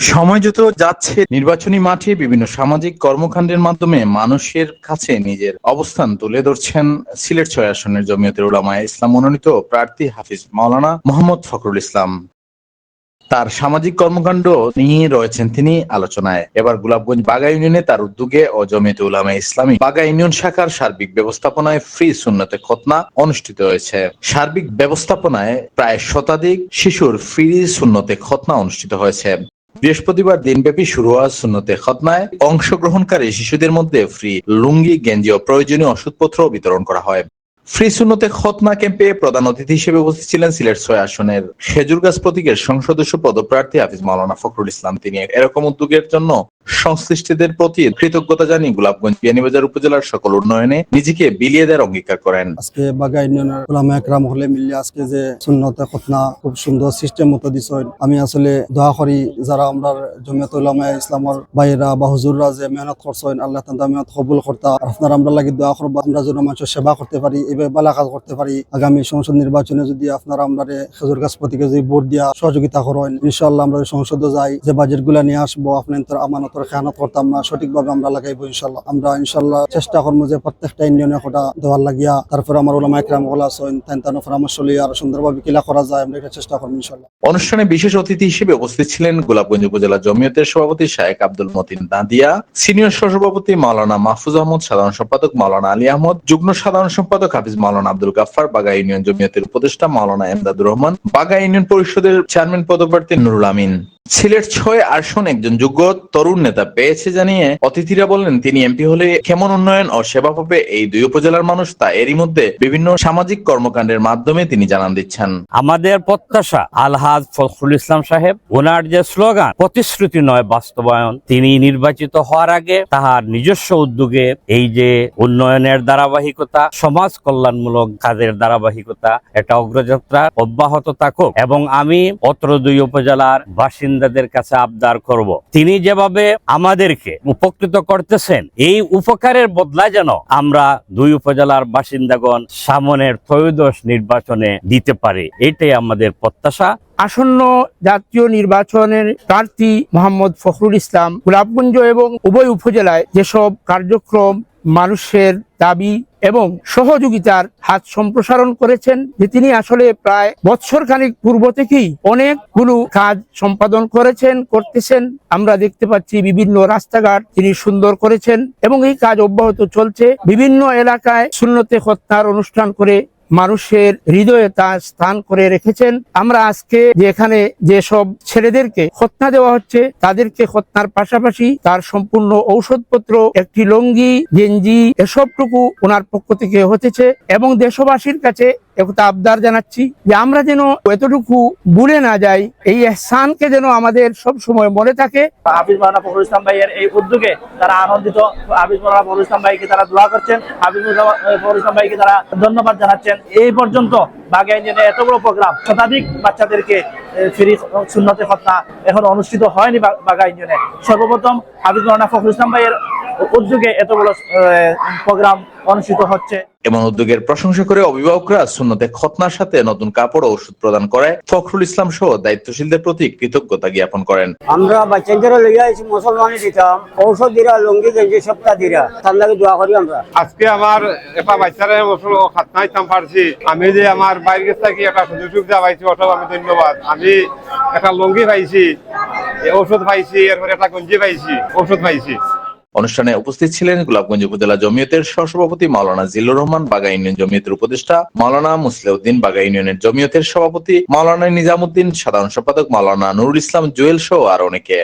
সময় যত যাচ্ছে, নির্বাচনী মাঠে বিভিন্ন সামাজিক কর্মকাণ্ডের মাধ্যমে মানুষের কাছে নিজের অবস্থান তুলে ধরছেন সিলেট ছয় আসনের জমিয়তের উলামায়ে ইসলাম মনোনীত প্রার্থী হাফিজ মাওলানা মোহাম্মদ ফখরুল ইসলাম। তার সামাজিক কর্মকাণ্ড নিয়ে রয়েছেন তিনি আলোচনায়। এবার গোলাপগঞ্জ বাগা ইউনিয়নে তার উদ্যোগে ও জমিয়তে উলামা ইসলামী বাগা ইউনিয়ন শাখার সার্বিক ব্যবস্থাপনায় ফ্রি সুন্নতে খতনা অনুষ্ঠিত হয়েছে। সার্বিক ব্যবস্থাপনায় প্রায় শতাধিক শিশুর ফ্রি সুন্নতে খতনা অনুষ্ঠিত হয়েছে। বৃহস্পতিবার দিনব্যাপী শুরু হওয়া সুন্নতে খতনায় অংশগ্রহণকারী শিশুদের মধ্যে ফ্রি লুঙ্গি, গেঞ্জি ও প্রয়োজনীয় ওষুধপত্র বিতরণ করা হয়। ফ্রি সুন্নতে খতনা ক্যাম্পে প্রধান অতিথি হিসেবে উপস্থিত ছিলেন সিলেট ছয় আসনের খেজুরগাছ প্রতীকের সংসদস্য পদপ্রার্থী হাফিজ মাওলানা ফখরুল ইসলাম। তিনি এরকম উদ্যোগের জন্য সংশ্লিষ্টদের প্রতি কৃতজ্ঞতা জানিয়ে গোলাপগঞ্জ বিয়ানীবাজার উপজেলার সকল উন্নয়নে নিজেকে বিলিয়ে দেওয়ার অঙ্গীকার করেন। আজকে বাগা ইউনিয়নের ওলামা একরাম হলে মিলিয়ে আজকে যে শূন্যতে খতনা, খুব সুন্দর সিস্টেম মতো দিছেন আমি আসলে দোয়া করি যারা আমরা জমিয়ত উলামা ইসলামর ভাইয়েরা বা হুজুররা যে মেহনত করছেন আল্লাহ তান্দা মেহনত কবুল করতা। আপনারা আমরা লাগি দোয়া করব, আমরা যেন মানুষের সেবা করতে পারি, এভাবে বালা কাজ করতে পারি। আগামী সংসদ নির্বাচনে যদি আপনারা আমরা খেজুর গাছ প্রতীকে যদি ভোট দিয়া সহযোগিতা করেন, ইনশাআল্লাহ আমরা সংসদে যাই, যে বাজেটগুলা নিয়ে আসব আপনার আমানতর খেয়ানত করতাম না। সঠিকভাবে আমরা লাগাইবো ইনশাল্লাহ আমরা ইনশাল্লাহ চেষ্টা করব যে প্রত্যেকটা ইউনিয়নে কোটা দেওয়ার লাগিয়া তারপরে আমার ওলামা একরাম সুন্দরভাবে কিলা করা যায়, আমরা এটা চেষ্টা করব ইনশাল্লাহ অনুষ্ঠানে বিশেষ অতিথি হিসেবে উপস্থিত ছিলেন গোলাপগঞ্জ উপজেলা জমিয়তের সভাপতি শায়েক আব্দুল মতিন সিনিয়র সহসভাপতি মাওলানা মাহফুজ আহমদ, সাধারণ সম্পাদক মাওলানা আলী আহমদ, যুগ্ম সাধারণ সম্পাদক হাফিজ মাওলানা আব্দুল গাফফার, বাগা ইউনিয়ন জমিয়তের উপদেষ্টা মাওলানা এমদাদুর রহমান, বাগা ইউনিয়ন পরিষদের চেয়ারম্যান পদপ্রার্থী নুরুল আমিন। সিলেট ছয় আসন একজন যোগ্য তরুণ নেতা পেয়েছে জানিয়ে অতিথিরা বললেন, তিনি এমপি হলে কেমন উন্নয়ন ও সেবা পাবে? এই দুই উপজেলার মানুষ তা এরই মধ্যে বিভিন্ন সামাজিক কর্মকাণ্ডের মাধ্যমে তিনি জানান দিচ্ছেন। আমাদের প্রত্যাশা আলহাজ ফখরুল ইসলাম সাহেব, ওনার যে স্লোগান, প্রতিশ্রুতি নয় বাস্তবায়ন তিনি নির্বাচিত হওয়ার আগে তাহার নিজস্ব উদ্যোগে এই যে উন্নয়নের ধারাবাহিকতা, সমাজ কল্যাণমূলক কাজের ধারাবাহিকতা, একটা অগ্রযাত্রা অব্যাহত থাকুক এবং আমি অত্র দুই উপজেলার বাসিন্দাদের কাছে আবদার করব। তিনি যেভাবে আমাদেরকে উপকৃত করতেছেন। এই উপকারের বদলা যেন আমরা দুই উপজেলার বাসিন্দাগণ সামনের ত্রয়োদশ নির্বাচনে দিতে পারি, এটাই আমাদের প্রত্যাশা। আসন্ন জাতীয় নির্বাচনের প্রার্থী মোহাম্মদ ফখরুল ইসলাম গোলাপগঞ্জ এবং উভয় উপজেলায় যেসব কার্যক্রম মানুষের দাবি এবং সহযোগিতার হাত সম্প্রসারণ করেছেন যে তিনি আসলে প্রায় বৎসর খানিক পূর্ব থেকেই অনেকগুলো কাজ সম্পাদন করেছেন, করতেছেন। আমরা দেখতে পাচ্ছি বিভিন্ন রাস্তাঘাট তিনি সুন্দর করেছেন এবং এই কাজ অব্যাহত চলছে। বিভিন্ন এলাকায় শূন্যতে হত্যার অনুষ্ঠান করে মানুষের হৃদয়ে তা স্থান করে রেখেছেন। আমরা আজকে যেখানে যে সব ছেলেদেরকে হত্যা দেওয়া হচ্ছে, তাদেরকে হত্যার পাশাপাশি তার সম্পূর্ণ ঔষধপত্র, একটি লঙ্গি, গেঞ্জি, এসবটুকু ওনার পক্ষ থেকে হতেছে এবং দেশবাসীর কাছে একটা আবদার জানাচ্ছি যে আমরা যেন এতটুকু ভুলে না যাই, এই এহসানকে যেন আমাদের সব সময় মনে থাকে। হাফিজ মাওলানা ফখরুল ইসলাম ভাইয়ের এই উদ্যোগে তারা আনন্দিত। হাফিজ মাওলানা ফখরুল ইসলাম ভাইকে তারা দোয়া করছেন। হাফিজ ফখরুল ইসলাম ভাইকে তারা ধন্যবাদ জানাচ্ছেন। এই পর্যন্ত বাগা ইঞ্জিনে এত বড় প্রোগ্রাম শতাধিক বাচ্চাদেরকে ফ্রি শূন্যতে খতনা এখন অনুষ্ঠিত হয়নি বাঘা ইঞ্জিনে। সর্বপ্রথম হাফিজ মাওলানা ফখরুল ইসলাম ভাইয়ের উদ্যোগে এত বড় প্রোগ্রাম অনুষ্ঠিত হচ্ছে। এমন উদ্যোগের প্রশংসা করে অভিভাবকরা শূন্যতে খতনার সাথে নতুন কাপড় ও ওষুধ প্রদান করে ফখরুল ইসলাম সহ দায়িত্বশীলদের প্রতি কৃতজ্ঞতা জ্ঞাপন করেন। আমরা বাচ্চাদের লইয়া আইছি মুসলমানি দিতাম ঔষধ দিরা লঙ্গি গেঞ্জি সপ্তাহ দিরা তার লাগে দোয়া করি আমরা। আজকে আমার এটা বাচ্চারা মশল খাতনা ইতাম পারছি। আমি যে আমার বাইরে গেছে কি একটা সুযোগ সুবিধা পাইছি ওটাও আমি ধন্যবাদ। আমি একটা লঙ্গি পাইছি ঔষধ পাইছি এরপরে একটা গঞ্জি পাইছি ঔষধ পাইছি। অনুষ্ঠানে উপস্থিত ছিলেন গোলাপগঞ্জ উপজেলা জমিয়তের সহসভাপতি মাওলানা জিল্লুর রহমান, বাগা ইউনিয়ন জমিয়তের উপদেষ্টা মাওলানা মুসলিউদ্দিন, বাগা ইউনিয়নের জমিয়তের সভাপতি মাওলানা নিজামুদ্দিন, সাধারণ সম্পাদক মাওলানা নুরুল ইসলাম জুয়েল সহ আর অনেকে।